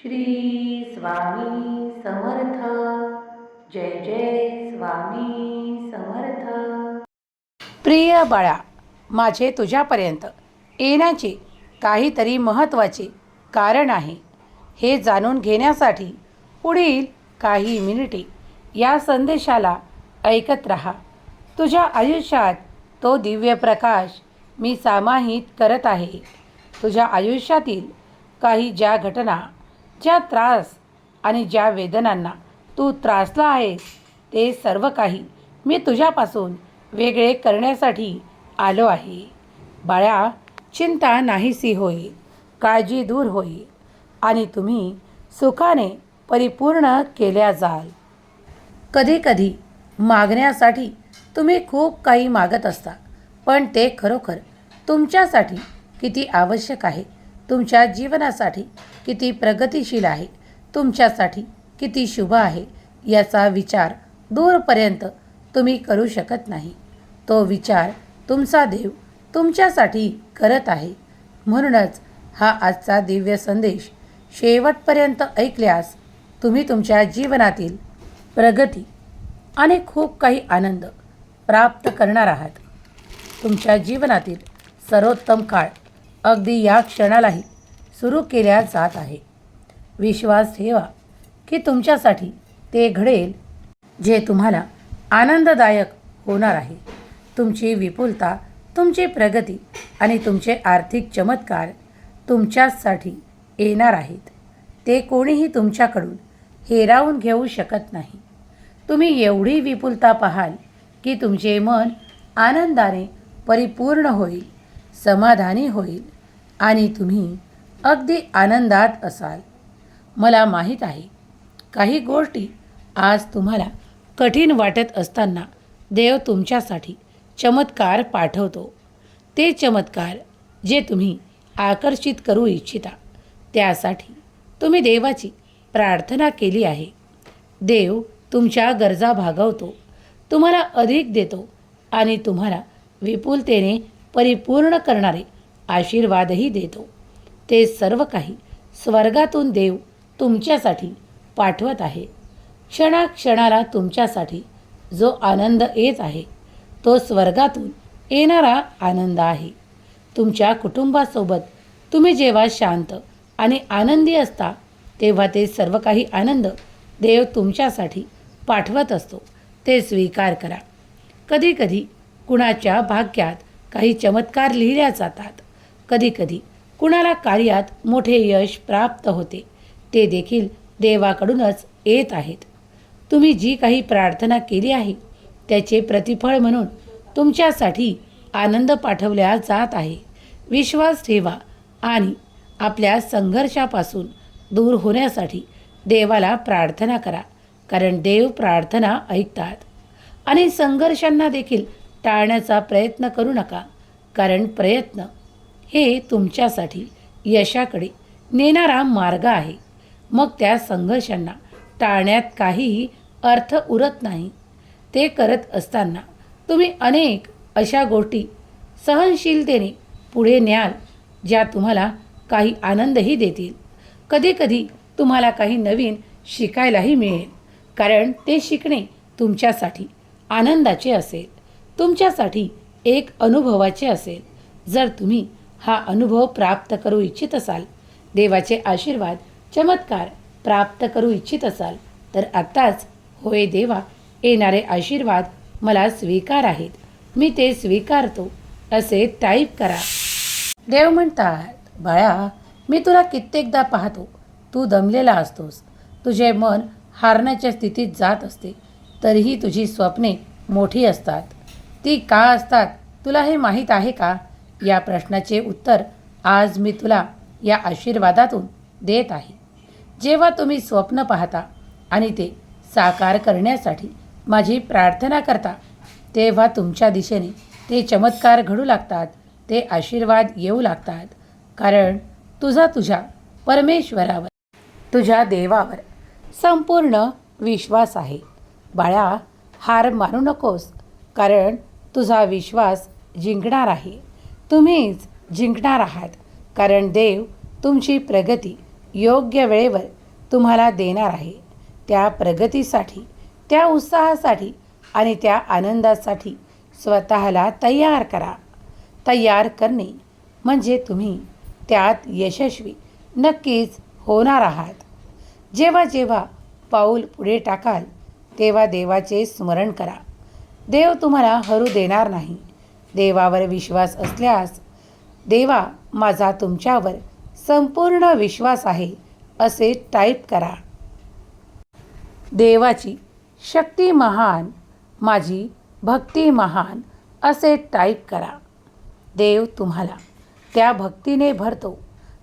श्री स्वामी समर्थ. जय जय स्वामी समर्थ. प्रिय बाळा माझे तुझ्यापर्यंत येण्याचे काहीतरी महत्त्वाचे कारण आहे. हे जाणून घेण्यासाठी पुढील काही मिनिटे या संदेशाला ऐकत राहा. तुझ्या आयुष्यात तो दिव्य प्रकाश मी समाहित करत आहे. तुझ्या आयुष्यातील काही ज्या घटना ज्या त्रास आणि ज्या वेदनांना तू त्रासला आहेस ते सर्व काही मी तुझ्यापासून वेगळे करण्यासाठी आलो आहे. बाळा चिंता नाहीसी होईल काळजी दूर होईल आणि तुम्ही सुखाने परिपूर्ण केल्या जाल. कधीकधी मागण्यासाठी तुम्ही खूप काही मागत असता पण ते खरोखर तुमच्यासाठी किती आवश्यक आहे तुमच्या जीवनासाठी किती प्रगतिशील आहे तुमच्यासाठी किती शुभ आहे याचा विचार दूरपर्यंत तुम्ही करू शकत नाही. तो विचार तुमचा देव तुमच्यासाठी करत आहे. म्हणूनच हा आजचा दिव्य संदेश शेवटपर्यंत ऐकल्यास तुम्ही तुमच्या जीवनातील प्रगती आणि खूप काही आनंद प्राप्त करणार आहात. तुमच्या जीवनातील सर्वोत्तम काळ अगदी या क्षणालाही सुरू केल्या जात आहे. विश्वास ठेवा की तुमच्यासाठी ते घडेल जे तुम्हाला आनंददायक होणार आहे. तुमची विपुलता तुमची प्रगती आणि तुमचे आर्थिक चमत्कार तुमच्यासाठी येणार आहेत. ते कोणीही तुमच्याकडून हेरावून घेऊ शकत नाही. तुम्ही एवढी विपुलता पाहाल की तुमचे मन आनंदाने परिपूर्ण होईल. समाधानी होईल. आणि तुम्ही अगदी आनंदात असाल. मला माहीत आहे काही गोष्टी आज तुम्हाला कठीण वाटत असताना देव तुमच्यासाठी चमत्कार पाठवतो. ते चमत्कार जे तुम्ही आकर्षित करू इच्छिता त्यासाठी तुम्ही देवाची प्रार्थना केली आहे. देव तुमच्या गरजा भागवतो तुम्हाला अधिक देतो आणि तुम्हाला विपुलतेने परिपूर्ण करणारे आशीर्वादही देतो. ते सर्व काही स्वर्गातून देव तुमच्यासाठी पाठवत आहे. क्षणाक्षणाला तुमच्यासाठी जो आनंद येत आहे तो स्वर्गातून येणारा आनंद आहे. तुमच्या कुटुंबासोबत तुम्ही जेव्हा शांत आणि आनंदी असता तेव्हा ते सर्व काही आनंद देव तुमच्यासाठी पाठवत असतो. ते स्वीकार करा. कधीकधी कुणाच्या भाग्यात काही चमत्कार लिहिल्या जातात. कधीकधी कुणाला कार्यात मोठे यश प्राप्त होते ते देखील देवाकडूनच येत आहेत. तुम्ही जी काही प्रार्थना केली आहे त्याचे प्रतिफळ म्हणून तुमच्यासाठी आनंद पाठवल्या जात आहे. विश्वास ठेवा आणि आपल्या संघर्षापासून दूर होण्यासाठी देवाला प्रार्थना करा कारण देव प्रार्थना ऐकतात. आणि संघर्षांना देखील टाळण्याचा प्रयत्न करू नका कारण प्रयत्न हे तुमच्यासाठी यशाकडे नेणारा मार्ग आहे. मग त्या संघर्षांना टाळण्यात काहीही अर्थ उरत नाही. ते करत असताना तुम्ही अनेक अशा गोष्टी सहनशीलतेने पुढे न्याल ज्या तुम्हाला काही आनंदही देतील. कधीकधी तुम्हाला काही नवीन शिकायलाही मिळेल कारण ते शिकणे तुमच्यासाठी आनंदाचे असेल. तुमच्यासाठी एक अनुभवाचे असेल. जर तुम्ही हा अनुभव प्राप्त करू इच्छित असाल देवाचे आशीर्वाद चमत्कार प्राप्त करू इच्छित असाल तर आत्ताच होय देवा येणारे आशीर्वाद मला स्वीकार आहेत. मी ते स्वीकारतो असे टाईप करा. देव म्हणतात बाळा मी तुला कित्येकदा पाहतो. तू दमलेला असतोस. तुझे मन हारण्याच्या स्थितीत जात असते. तरीही तुझी स्वप्ने मोठी असतात. ती का असतात? तुला हे माहीत आहे का? या प्रश्नाचे उत्तर आज मी तुला या आशीर्वादातून देत आहे. जेव्हा तुम्ही स्वप्न पाहता आणि ते साकार करण्यासाठी माझी प्रार्थना करता तेव्हा तुमच्या दिशेने ते चमत्कार घडू लागतात ते आशीर्वाद येऊ लागतात. कारण तुझा तुझ्या परमेश्वरावर तुझ्या देवावर संपूर्ण विश्वास आहे. बाळा हार मानू नकोस. कारण तुझा विश्वास जिंकणार आहे. तुम्हीच जिंकणार आहात. कारण देव तुमची प्रगती योग्य वेळेवर तुम्हाला देणार आहे. त्या प्रगतीसाठी त्या उत्साहासाठी आणि त्या आनंदासाठी स्वतःला तयार करा. तयार करणे म्हणजे तुम्ही त्यात यशस्वी नक्कीच होणार आहात. जेव्हा जेव्हा पाऊल पुढे टाकाल तेव्हा देवाचे स्मरण करा. देव तुम्हाला हरू देणार नाही. देवावर विश्वास असल्यास देवा माझा तुमच्यावर संपूर्ण विश्वास आहे असे टाईप करा. देवाची शक्ती महान माझी भक्ती महान असे टाईप करा. देव तुम्हाला त्या भक्तीने भरतो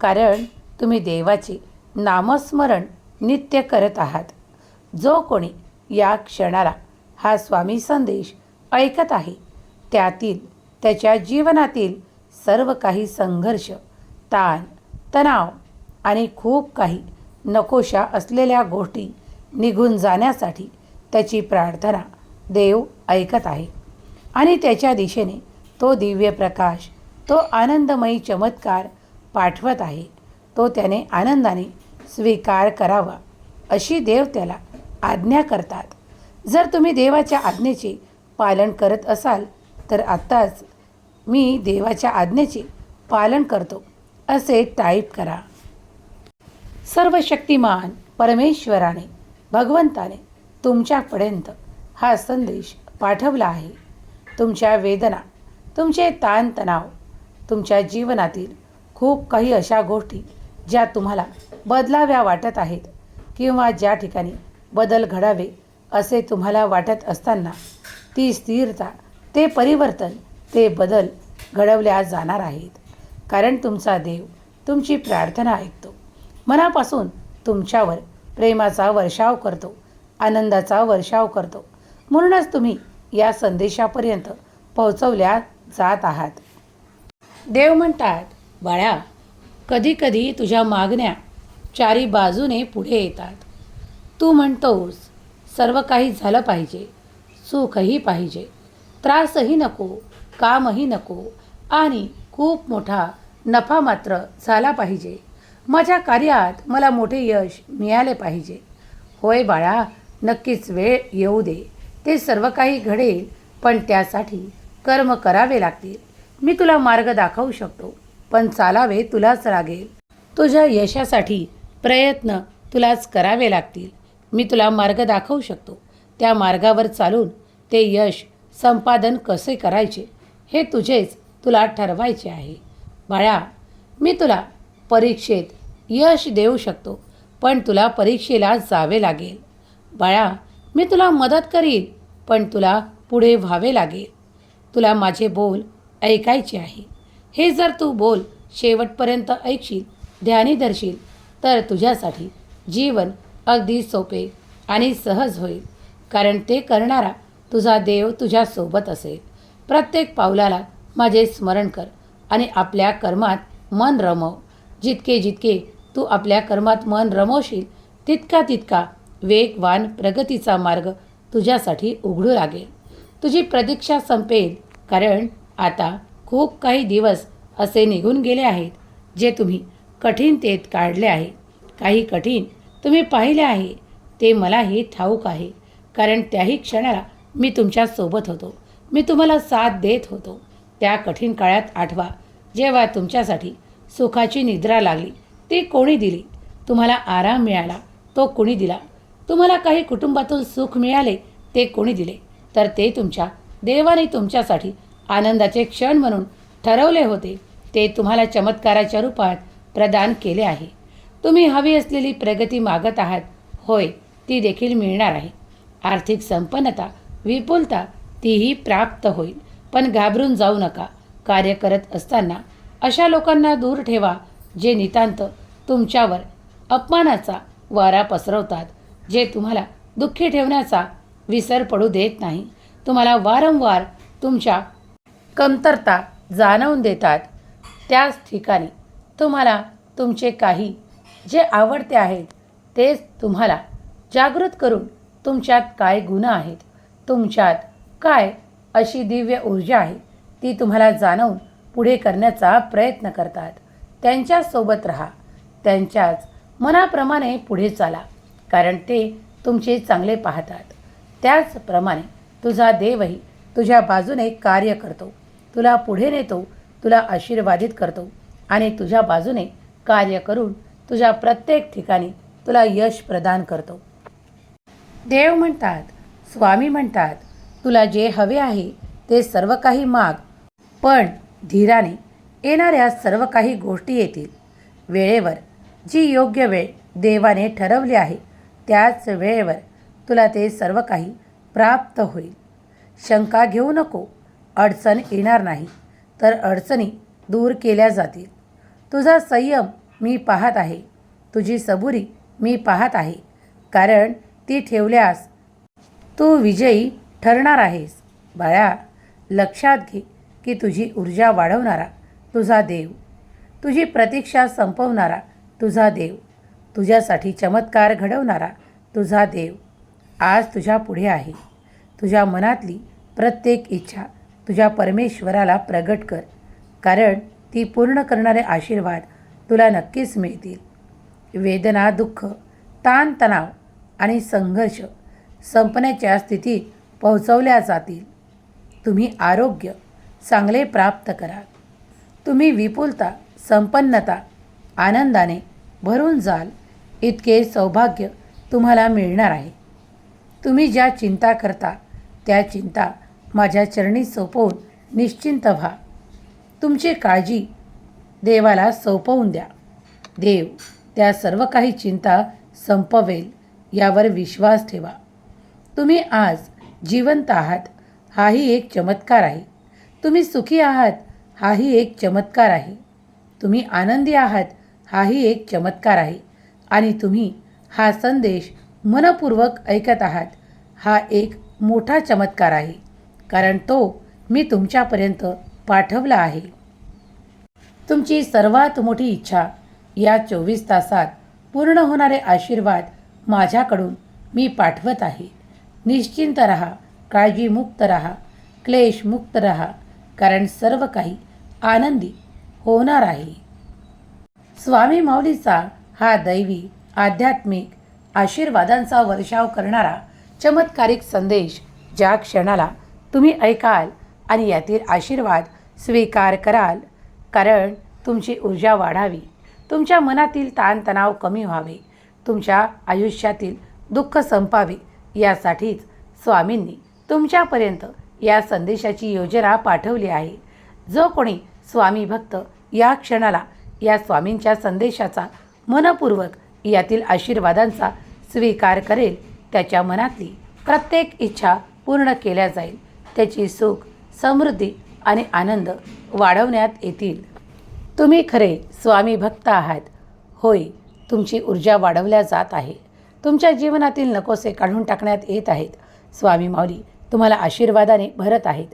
कारण तुम्ही देवाचे नामस्मरण नित्य करत आहात. जो कोणी या क्षणाला हा स्वामी संदेश ऐकत आहे. त्यातील त्याच्या जीवनातील सर्व काही संघर्ष ताण तणाव आणि खूप काही नकोशा असलेल्या गोष्टी निघून जाण्यासाठी त्याची प्रार्थना देव ऐकत आहे. आणि त्याच्या दिशेने तो दिव्य प्रकाश तो आनंदमयी चमत्कार पाठवत आहे. तो त्याने आनंदाने स्वीकार करावा अशी देव त्याला आज्ञा करतात. जर तुम्ही देवाच्या आज्ञेचे पालन करत असाल तर आत्ताच मी देवाच्या आज्ञेचे पालन करतो असे टाईप करा. सर्व शक्तिमान परमेश्वराने भगवंताने तुमच्यापर्यंत हा संदेश पाठवला आहे. तुमच्या वेदना तुमचे ताणतणाव तुमच्या जीवनातील खूप काही अशा गोष्टी ज्या तुम्हाला बदलाव्या वाटत आहेत किंवा ज्या ठिकाणी बदल घडावे असे तुम्हाला वाटत असताना ती स्थिरता ते परिवर्तन ते बदल घडवल्या जाणार आहेत. कारण तुमचा देव तुमची प्रार्थना ऐकतो. मनापासून तुमच्यावर प्रेमाचा वर्षाव करतो आनंदाचा वर्षाव करतो. म्हणूनच तुम्ही या संदेशापर्यंत पोहोचवल्या जात आहात. देव म्हणतात बाळा कधीकधी तुझ्या मागण्या चारी बाजूने पुढे येतात. तू म्हणतोस सर्व काही झालं पाहिजे. सुखही पाहिजे. त्रासही नको कामही नको आणि खूप मोठा नफा मात्र झाला पाहिजे. माझ्या कार्यात मला मोठे यश मिळाले पाहिजे. होय बाळा नक्कीच वेळ येऊ दे. ते सर्व काही घडेल पण त्यासाठी कर्म करावे लागतील. मी तुला मार्ग दाखवू शकतो पण चालावे तुलाच लागेल. तुझ्या यशासाठी प्रयत्न तुलाच करावे लागतील. मी तुला मार्ग दाखवू शकतो. त्या मार्गावर चालून ते यश संपादन कसे करायचे हे तुझेच तुला ठरवायचे आहे. बाळा मी तुला परीक्षेत यश देऊ शकतो पण तुला परीक्षेला जावे लागेल. बाळा मी तुला मदत करीन पण तुला पुढे व्हावे लागेल. तुला माझे बोल ऐकायचे आहे. हे जर तू बोल शेवटपर्यंत ऐकशील ध्यानी धरशील तर तुझ्यासाठी जीवन अगदी सोपे आणि सहज होईल. कारण ते करणारा तुझा देव तुझ्यासोबत असेल. प्रत्येक पावलाला माझे स्मरण कर आणि आपल्या कर्मात मन रमव. जितके जितके तू आपल्या कर्मात मन रमवशील तितका तितका वेगवान प्रगतीचा मार्ग तुझ्यासाठी उघडू लागेल. तुझी प्रतीक्षा संपेल कारण आता खूप काही दिवस असे निघून गेले आहेत जे तुम्ही कठीणतेत काढले आहे. काही कठीण तुम्ही पाहिले आहे. ते मलाही ठाऊक आहे. कारण त्याही क्षणाला मी तुमच्यासोबत होतो. मी तुम्हाला साथ देत होतो. त्या कठीण काळात आठवा. जेव्हा तुमच्यासाठी सुखाची निद्रा लागली ती कोणी दिली? तुम्हाला आराम मिळाला तो कोणी दिला? तुम्हाला काही कुटुंबातून सुख मिळाले ते कोणी दिले? तर ते तुमच्या देवाने तुमच्यासाठी आनंदाचे क्षण म्हणून ठरवले होते. ते तुम्हाला चमत्काराच्या रूपात प्रदान केले आहे. तुम्ही हवी असलेली प्रगती मागत आहात. होय ती देखील मिळणार आहे. आर्थिक संपन्नता विपुलता तीही प्राप्त होईल. पण घाबरून जाऊ नका. कार्य करत असताना अशा लोकांना दूर ठेवा जे नितांत तुमच्यावर अपमानाचा वारा पसरवतात जे तुम्हाला दुःखी ठेवण्याचा विसर पडू देत नाही. तुम्हाला वारंवार तुमच्या कमतरता जाणवून देतात. त्याच ठिकाणी तुम्हाला तुमचे काही जे आवडते आहेत तेच तुम्हाला जागृत करून तुमच्यात काय गुण आहेत तुमच्यात काय अशी दिव्य ऊर्जा आहे ती तुम्हाला जाणवून पुढे करण्याचा प्रयत्न करतात. त्यांच्यासोबत राहा. त्यांच्याच मनाप्रमाणे पुढे चाला कारण ते तुमचे चांगले पाहतात. त्याचप्रमाणे तुझा देवही तुझ्या बाजूने कार्य करतो. तुला पुढे नेतो तुला आशीर्वादित करतो आणि तुझ्या बाजूने कार्य करून तुझ्या प्रत्येक ठिकाणी तुला यश प्रदान करतो. देव म्हणतात स्वामी म्हणतात तुला जे हवे आहे ते सर्व काही माग पण धीराने येणाऱ्या सर्व काही गोष्टी येतील. वेळेवर जी योग्य वेळ देवाने ठरवली आहे त्याच वेळेवर तुला ते सर्व काही प्राप्त होईल. शंका घेऊ नको अडचण येणार नाही तर अडचणी दूर केल्या जातील. तुझा संयम मी पाहत आहे. तुझी सबुरी मी पाहत आहे. कारण ती ठेवल्यास तू विजयी ठरणार आहेस. बाळा लक्षात घे की तुझी ऊर्जा वाढवणारा तुझा देव. तुझी प्रतीक्षा संपवणारा तुझा देव. तुझ्यासाठी चमत्कार घडवणारा तुझा देव. आज तुझ्या पुढे आहे. तुझ्या मनातली प्रत्येक इच्छा तुझ्या परमेश्वराला प्रगट कर. कारण ती पूर्ण करणारे आशीर्वाद तुला नक्कीच मिळतील. वेदना दुःख ताणतणाव आणि संघर्ष संपण्याच्या स्थितीत पोहोचवल्या जातील. तुम्ही आरोग्य चांगले प्राप्त कराल. तुम्ही विपुलता संपन्नता आनंदाने भरून जाल. इतके सौभाग्य तुम्हाला मिळणार आहे. तुम्ही ज्या चिंता करता त्या चिंता माझ्या चरणी सोपवून निश्चिंत व्हा. तुमची काळजी देवाला सोपवून द्या. देव त्या सर्व काही चिंता संपवेल यावर विश्वास ठेवा. तुम्ही आज जिवंत आहात हाही एक चमत्कार आहे. तुम्ही सुखी आहात हाही एक चमत्कार आहे. तुम्ही आनंदी आहात हाही एक चमत्कार आहे. आणि तुम्ही हा संदेश मनपूर्वक ऐकत आहात हा एक मोठा चमत्कार आहे. कारण तो मी तुमच्यापर्यंत पाठवला आहे. तुमची सर्वात मोठी इच्छा या चोवीस तासात पूर्ण होणारे आशीर्वाद माझ्याकडून मी पाठवत आहे. निश्चिंत रहा काळजीमुक्त रहा क्लेशमुक्त रहा कारण सर्व काही आनंदी होणार आहे. स्वामी माऊलीचा हा दैवी आध्यात्मिक आशीर्वादांचा वर्षाव करणारा चमत्कारिक संदेश ज्या क्षणाला तुम्ही ऐकाल आणि यातील आशीर्वाद स्वीकार कराल कारण तुमची ऊर्जा वाढावी. तुमच्या मनातील ताणतणाव कमी व्हावे. तुमच्या आयुष्यातील दुःख संपावे. यासाठीच स्वामींनी तुमच्यापर्यंत या संदेशाची योजना पाठवली आहे. जो कोणी स्वामी भक्त या क्षणाला या स्वामींच्या संदेशाचा मनपूर्वक यातील आशीर्वादांचा स्वीकार करेल त्याच्या मनातली प्रत्येक इच्छा पूर्ण केल्या जाईल. त्याची सुख समृद्धी आणि आनंद वाढवण्यात येतील. तुम्ही खरे स्वामी भक्त आहात. होय तुमची ऊर्जा वाढवल्या जात आहे. तुमच्या जीवनातील नकोसे काढून टाकण्यात येत आहेत. स्वामी माऊली तुम्हाला आशीर्वादाने भरत आहेत.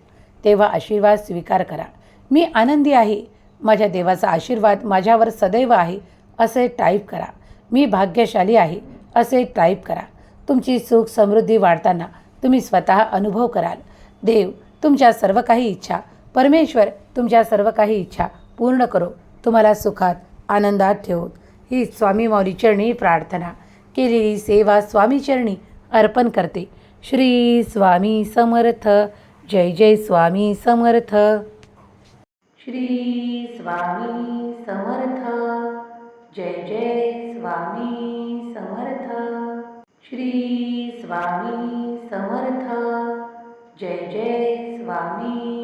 तेव्हा आशीर्वाद स्वीकार करा. मी आनंदी आहे. माझ्या देवाचा आशीर्वाद माझ्यावर सदैव आहे असे टाईप करा. मी भाग्यशाली आहे असे टाईप करा. तुमची सुख समृद्धी वाढताना तुम्ही स्वतः अनुभव कराल. देव तुमच्या सर्व काही इच्छा परमेश्वर तुमच्या सर्व काही इच्छा पूर्ण करो. तुम्हाला सुखात आनंदात ठेवो. ही स्वामी मौलीचरणी प्रार्थना. केलेली सेवा स्वामी चरणी अर्पण करते. श्री स्वामी समर्थ. जय जय स्वामी समर्थ. श्री स्वामी समर्थ. जय जय स्वामी समर्थ. श्री स्वामी समर्थ. जय जय स्वामी